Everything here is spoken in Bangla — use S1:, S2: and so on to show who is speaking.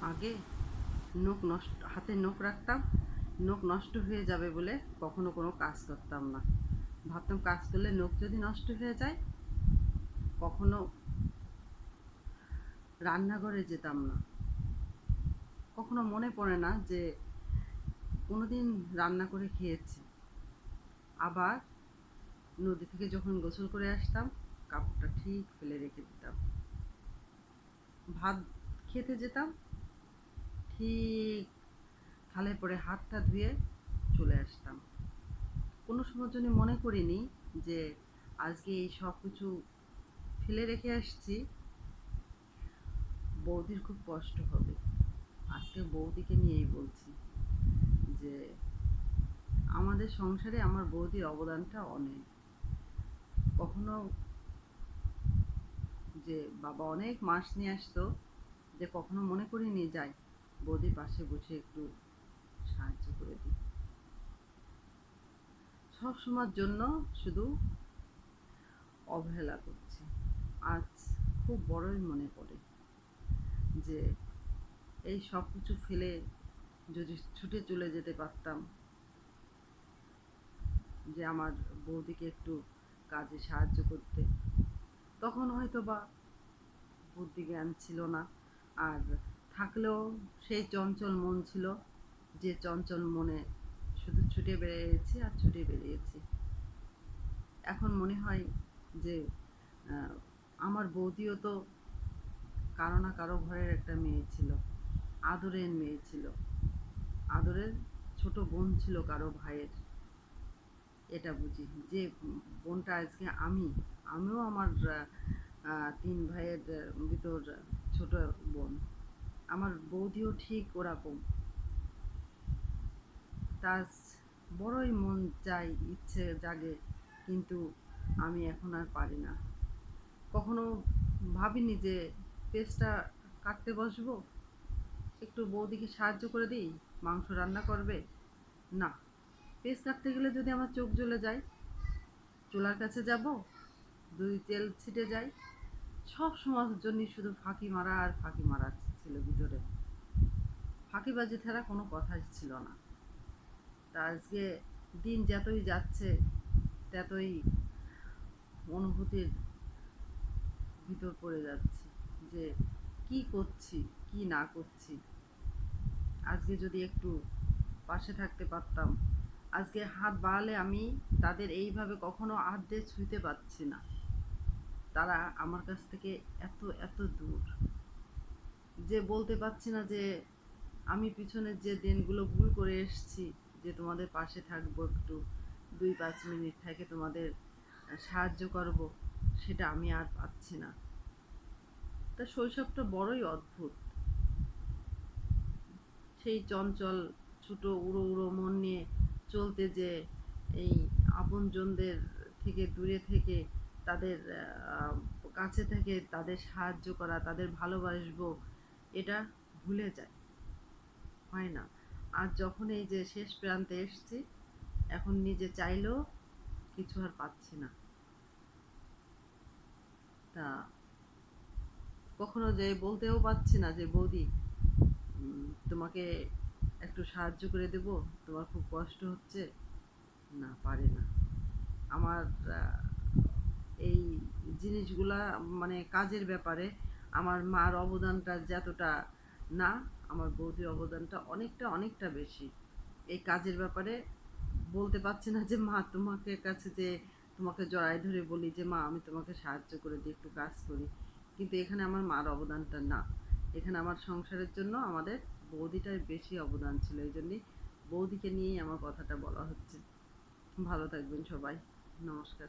S1: আগে নখ নষ্ট, হাতে নখ রাখতাম, নখ নষ্ট হয়ে যাবে বলে কখনো কোনো কাজ করতাম না। ভাবতাম কাজ করলে নখ যদি নষ্ট হয়ে যায়, কখনো রান্নাঘরে যেতাম না। কখনো মনে পড়ে না যে কোনো দিন রান্না করে খেয়েছি। আবার নদী থেকে যখন গোসল করে আসতাম, কাপড়টা ঠিক ফেলে রেখে দিতাম। ভাত খেতে যেতাম ঠিক থালে পরে হাতটা ধুয়ে চলে আসতাম। কোনো সময় জন্য মনে করিনি যে আজকে এই সব কিছু ফেলে রেখে আসছি। বৌদির খুব কষ্ট হবে। আজকে বৌদিকে নিয়েই বলছি যে আমাদের সংসারে আমার বৌদির অবদানটা অনেক। কখনো যে বাবা অনেক মাস নিয়ে আসতো যে কখনো মনে করিনি যাই বৌদির পাশে বসে একটু সাহায্য করে দিই। সব সময়ের জন্য শুধু অবহেলা করছি। আজ খুব বড়ই মনে পড়ে যে এই সব কিছু ফেলে যদি ছুটে চলে যেতে পারতাম, যে আমার বৌদিকে একটু কাজে সাহায্য করতে, তখন হয়তো বা বুদ্ধি জ্ঞান ছিল না। আর থাকলেও সেই চঞ্চল মন ছিল যে চঞ্চল মনে শুধু ছুটে বেরিয়েছি আর ছুটে বেরিয়েছি এখন মনে হয় যে আমার বৌদিও তো কারও না কারও ঘরের একটা মেয়ে ছিল, আদরের মেয়ে ছিল, আদরের ছোট বোন ছিল কারও ভাইয়ের। এটা বুঝি। যে বোনটা আজকে আমি, আমিও আমার তিন ভাইয়ের ভিতর ছোট বোন। আমার বৌদিও ঠিক ওরকম। তার বড়ই মন চাই ইচ্ছে জাগে, কিন্তু আমি এখন আর পারি না। কখনো ভাবিনি যে পেস্টটা কাটতে বসবো। একটু বৌদিকে সাহায্য করে দিই, মাংস রান্না করবে? না, পেস্ট কাটতে গেলে যদি আমার চোখ জ্বলে যায়, চুলার কাছে যাব, দুই তেল ছিটে যায়, সব সময়ের জন্যই শুধু ফাঁকি মারা আর ফাঁকি মারা ছিল ভিতরে। ফাঁকিবাজি ছাড়া কোনো কথাই ছিল না। তা আজকে দিন যতই যাচ্ছে, ততই অনুভূতির ভিতর পড়ে যাচ্ছি যে কি করছি, কি না করছি। আজকে যদি একটু পাশে থাকতে পারতাম, আজকে হাত বাড়ালে আমি তাদের এইভাবে কখনো হাত দিয়ে ছুঁতে পারছি না। তারা আমার কাছ থেকে এত এত দূর। যে বলতে পারছি না যে আমি পিছনের যে দিনগুলো ভুল করে এসেছি, যে তোমাদের পাশে থাকব একটু, দুই পাঁচ মিনিট থেকে তোমাদের সাহায্য করব, সেটা আমি আর পাচ্ছি না। তা শৈশবটা বড়ই অদ্ভুত। সেই চঞ্চল, ছোট উড়ো উড়ো মন নিয়ে চলতে যে এই আপনজনদের থেকে দূরে থেকে তাদের কাছে থেকে তাদের সাহায্য করা, তাদের ভালোবাসবো এটা ভুলে যায়। হয় না। আর যখন এই যে শেষ প্রান্তে এসছি, এখন নিজে চাইলেও কিছু আর পাচ্ছি না। তা কখনো যে বলতেও পারছি না যে, বৌদি তোমাকে একটু সাহায্য করে দেব, তোমার খুব কষ্ট হচ্ছে? না, পারে না। আমার এই জিনিসগুলা মানে কাজের ব্যাপারে আমার মার অবদানটা যতটা না, আমার বৌদির অবদানটা অনেকটা অনেকটা বেশি। এই কাজের ব্যাপারে বলতে পারছি না যে, মা তোমাকে কাছে যে, তোমাকে জড়াই ধরে বলি যে, মা আমি তোমাকে সাহায্য করে দিই একটু কাজ করি। কিন্তু এখানে আমার মার অবদানটা না। এখানে আমার সংসারের জন্য আমাদের বৌদিটার বেশি অবদান ছিল। এই জন্যই বৌদিকে নিয়েই আমার কথাটা বলা হচ্ছে। ভালো থাকবেন সবাই। নমস্কার।